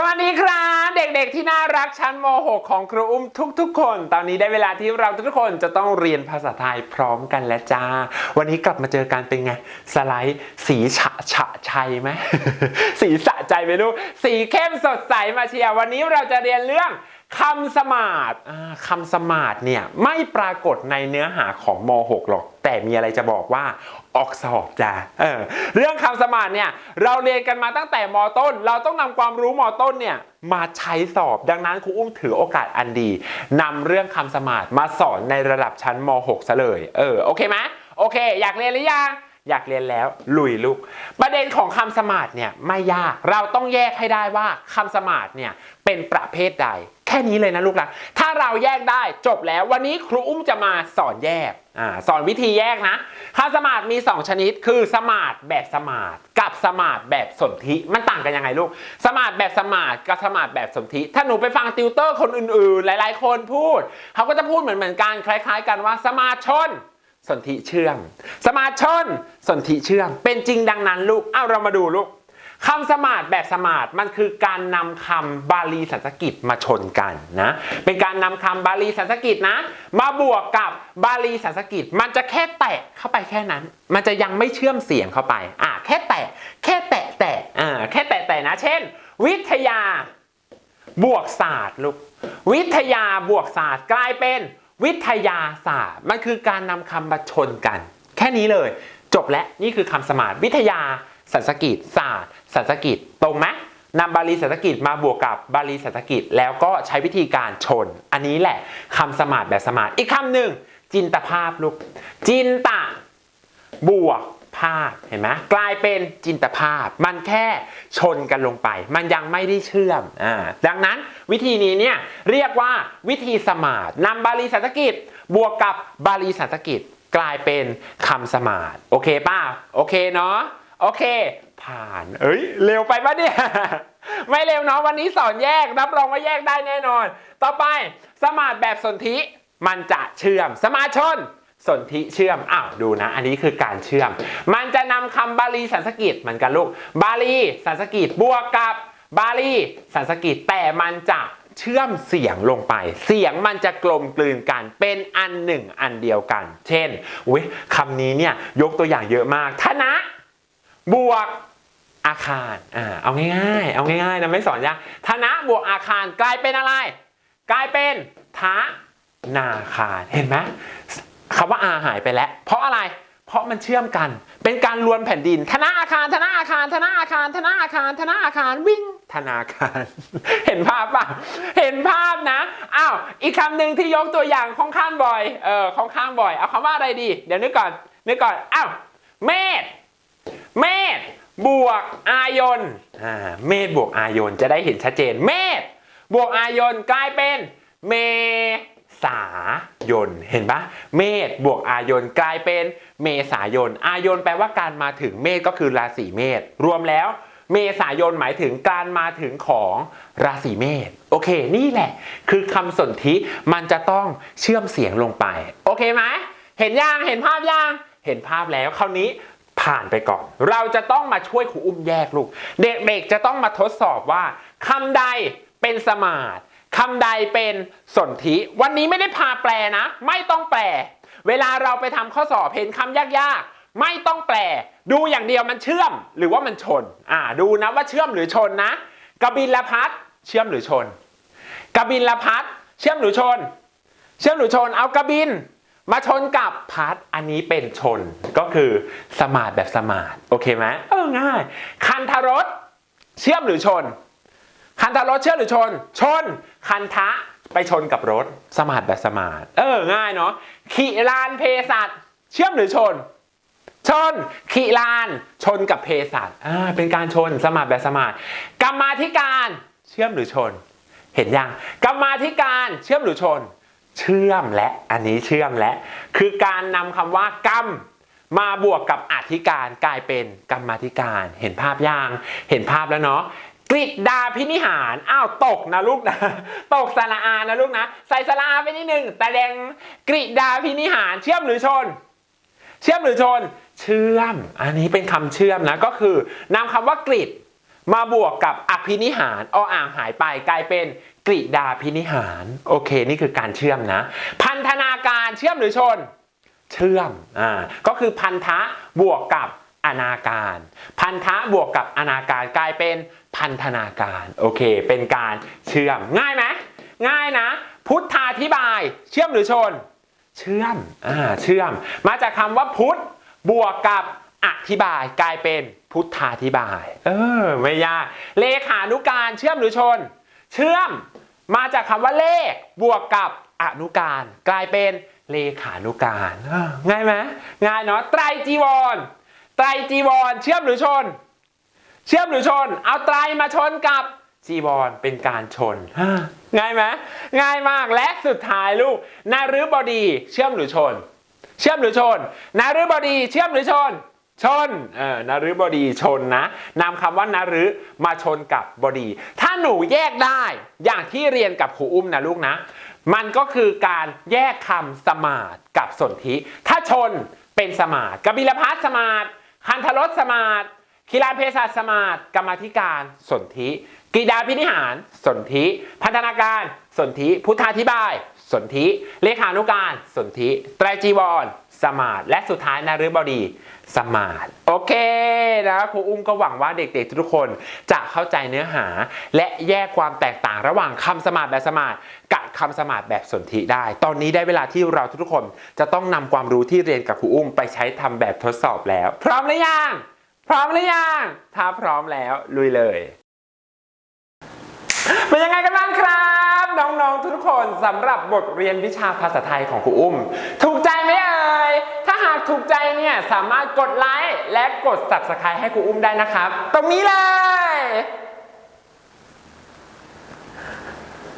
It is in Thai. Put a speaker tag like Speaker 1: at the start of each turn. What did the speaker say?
Speaker 1: สวัสดีครับเด็กๆที่น่ารักชั้นม .6 ของครูอุ้มทุกๆ คน ตอนนี้ได้เวลาที่เราทุกๆคนจะต้องเรียนภาษาไทยพร้อมกันแล้วจ้า วันนี้กลับมาเจอกันเป็นไง สไลด์สีฉะฉะชัยไหม สีสะใจไม่รู้สีเข้มสดใสมาเชียร์วันนี้เราจะเรียนเรื่อง คำสมาร์ทอ่าคำสมาร์ทเนี่ยไม่ปรากฏในเนื้อหาของม .6 หรอก แต่มีอะไรจะบอกว่าออกสอบจ้าเออเรื่องคำสมาร์ทเนี่ยเราเรียนกันมาตั้งแต่มต้น เราต้องนำความรู้มต้นเนี่ยมาใช้สอบ ดังนั้นครูอุ้มถือโอกาสอันดีนำเรื่องคำสมาร์ทมาสอนในระดับชั้นม .6 ซะเลย เออโอเคไหมโอเค อยากเรียนหรือยัง อยากเรียนแล้วลุยลูกประเด็นของคำสมาร์เนี่ยไม่ยากเราต้องแยกให้ได้ว่าคำสมาร์เนี่ยเป็นประเภทใด แค่นี้เลยนะลูกนะถ้าเราแยกได้จบแล้ววันนี้ครูอุ้มจะมาสอนแยกอ่าสอนวิธีแยกนะคำสมาร์มี 2 ชนิด คือสมาร์แบบสมาร์กับสมาร์แบบสนธิมันต่างกันยังไงลูก สมาร์แบบสมาร์กับสมาร์แบบสนธิถ้าหนูไปฟังติวเตอร์คนอื่นๆ หลาย ๆ คนพูดเขาก็จะพูดเหมือนเหมือนๆกันคล้าย ๆ กันว่าสมาร์ชน สนธิเชื่อม สมาร์ทชนสนธิเชื่อม เป็นจริงดังนั้นลูก เอ้าเรามาดูลูกคำสมาร์ทแบบสมาร์ทมันคือการนำคำบาลีสันสกฤตมาชนกันนะ เป็นการนำคำบาลีสันสกฤตนะ มาบวกกับบาลีสันสกฤตมันจะแค่แตะเข้าไปแค่นั้น มันจะยังไม่เชื่อมเสียงเข้าไปอะแค่แตะแค่แตะแตะอ่าแค่แตะแตะนะ เช่น วิทยาบวกศาสตร์ลูกวิทยาบวกศาสตร์กลายเป็น วิทยาศาสตร์มันคือการนำคำมาชนกัน แค่นี้เลย จบและนี่คือคำสมาร์ทวิทยาสันสกิตศาสตร์สันสกิตตรงไหมนำบาลีสันสกิตมาบวกกับบาลีสันสกิตแล้วก็ใช้วิธีการชน อันนี้แหละคำสมาร์ทแบบสมาร์ทอีกคำหนึ่งจินตภาพลูกจินตะบวก ภาพเห็นไหมกลายเป็นจินตภาพ มันแค่ชนกันลงไป มันยังไม่ได้เชื่อมอ่าดังนั้นวิธีนี้เนี่ยเรียกว่าวิธีสมาร์ทนำบาลีสันสกฤตบวกกับบาลีสันสกฤตกลายเป็นคำสมาร์ทโอเคป่ะโอเคเนาะโอเค ผ่าน เอ้ย เร็วไปปะเนี่ย ไม่เร็วเนาะวันนี้สอนแยกรับรองว่าแยกได้แน่นอน ต่อไปสมาร์ทแบบสนธิมันจะเชื่อมสมาชน สนธิเชื่อมอ้าวดูนะ อันนี้คือการเชื่อม มันจะนำคำบาลีสันสกฤตเหมือนกันลูก บาลีสันสกฤตบวกกับบาลีสันสกฤตแต่มันจะเชื่อมเสียงลงไป เสียงมันจะกลมกลืนกันเป็นอันหนึ่งอันเดียวกัน เช่นอุ้ยคำนี้เนี่ยยกตัวอย่างเยอะมากธนะบวกอาคารอ่าเอาง่ายๆ เอาง่ายๆนะไม่สอนยากธนะบวกอาคารกลายเป็นอะไร กลายเป็นทะนาคารเห็นไหม คำว่าอาหายไปแล้ว เพราะอะไร เพราะมันเชื่อมกัน เป็นการรวนแผ่นดิน ธนาอาคาร ธนาอาคาร ธนาอาคาร ธนาอาคาร ธนาอาคาร วิ่ง ธนาคาร เห็นภาพป่ะเห็นภาพนะ อ้าว อีกคำหนึ่งที่ยกตัวอย่างค่อนข้างบ่อย เออ ค่อนข้างบ่อย เอาคำว่าอะไรดี เดี๋ยวนึกก่อน นึกก่อน อ้าว เมษเมษบวก อายน อ่า เมษบวกอายน จะได้เห็นชัดเจน เมษบวกอายนกลายเป็น เม ษายน เห็นปะเมษบวกอายนกลายเป็นเมษายน อายนแปลว่าการมาถึงเมษก็คือราศีเมษรวมแล้ว เมษายนหมายถึงการมาถึงของราศีเมษโอเค นี่แหละ คือคำสนธิมันจะต้องเชื่อมเสียงลงไป โอเคไหมเห็นยังเห็นภาพยังเห็นภาพแล้วคราวนี้ผ่านไปก่อน เราจะต้องมาช่วยครูอุ้มแยกลูก เด็กๆจะต้องมาทดสอบว่าคำใดเป็นสมาร์ท คำใดเป็นสนธิ วันนี้ไม่ได้พาแปลนะ ไม่ต้องแปล เวลาเราไปทำข้อสอบเห็นคำยากๆ ไม่ต้องแปล ดูอย่างเดียวมันเชื่อมหรือว่ามันชน อ่า ดูนะว่าเชื่อมหรือชนนะกบินละพัดเชื่อมหรือชนกบินละพัดเชื่อมหรือชน เชื่อมหรือชน เอากระบิน มาชนกับพัดอันนี้เป็นชน ก็คือสมาร์ทแบบสมาร์ทโอเคไหมเออง่าย คันทรสเชื่อมหรือชน คันทรสเชื่อมหรือชน ชน คันทะไปชนกับรถ สมาร์ทแบบสมาร์ทเออ ง่ายเนาะขีลานเพสัตเชื่อมหรือชน ชนขีลานชนกับเพสัตอ่าเป็นการชนสมาร์ทแบบสมาร์ทกรรมาธิการเชื่อมหรือชน เห็นยังกรรมาธิการเชื่อมหรือชน เชื่อมและอันนี้เชื่อมและ คือการนำคำว่ากรรมมาบวกกับอธิการกลายเป็นกรรมาธิการ เห็นภาพยังเห็นภาพแล้วเนาะ กริดาพินิหาร อ้าวตกนะลูกนะ ตกสระอานะลูกนะ ใส่สระอาไปนิดนึง แต่แดงกริดาพินิหาร เชื่อมหรือชน เชื่อมหรือชน เชื่อม อันนี้เป็นคำเชื่อมนะ ก็คือนำคำว่ากริดมาบวกกับอภินิหารออ่างหายไปกลายเป็นกริดาพินิหาร โอเค นี่คือการเชื่อมนะ พันธนาการเชื่อมหรือชน เชื่อมอ่าก็คือพันธะบวกกับ อนาการ พันธะบวกกับอนาการกลายเป็นพันธนาการโอเค เป็นการเชื่อมง่ายไหมง่ายนะ พุทธาธิบาย เชื่อมหรือชน เชื่อมอ่าเชื่อม มาจากคำว่าพุทธบวกกับอธิบายกลายเป็นพุทธาธิบาย เออไม่ยากเลขานุการเชื่อมหรือชน เชื่อม มาจากคำว่าเลขบวกกับอนุการ กลายเป็นเลขานุการ ง่ายไหมง่ายเนาะไตรจีวร ไตรจีวรเชื่อมหรือชน เชื่อมหรือชน เอาไตรมาชนกับจีวรเป็นการชนฮะง่ายไหมง่ายมากและสุดท้ายลูกนาฤบดีเชื่อมหรือชน เชื่อมหรือชนนาฤบดีเชื่อมหรือชน ชนเออนาฤบดีชนนะนำคำว่านาฤมาชนกับบดี ถ้าหนูแยกได้อย่างที่เรียนกับครูอุ้มนะลูกนะ มันก็คือการแยกคำสมาดกับสนธิถ้าชนเป็นสมาดกบิลพัทสมาด คันธรสสมาดคีฬาเพศาสมาดกรรมธิการสนธิกีดาพินิหารสนธิพัฒนาการสนธิพุทธาธิบาย สนธิเลขานุการ สนธิไตรจีวร สมาดและสุดท้ายนาฤบดีสมาดโอเคนะครูอุ้มก็หวังว่าเด็กๆทุกคนจะเข้าใจเนื้อหา และแยกความแตกต่างระหว่างคำสมาดแบบสมาดกับคำสมาดแบบสนธิได้ ตอนนี้ได้เวลาที่เราทุกคนจะต้องนำความรู้ที่เรียนกับครูอุ้มไปใช้ทำแบบทดสอบแล้ว พร้อมหรือยังพร้อมหรือยังถ้าพร้อมแล้วลุยเลยเป็นยังไงกันบ้างครับ น้องๆทุกคนสำหรับบทเรียนวิชาภาษาไทยของครูอุ้ม ถูกใจไหมเอ่ยถ้าหากถูกใจเนี่ยสามารถกดไลค์และกด subscribe ให้ครูอุ้มได้นะครับ ตรงนี้เลย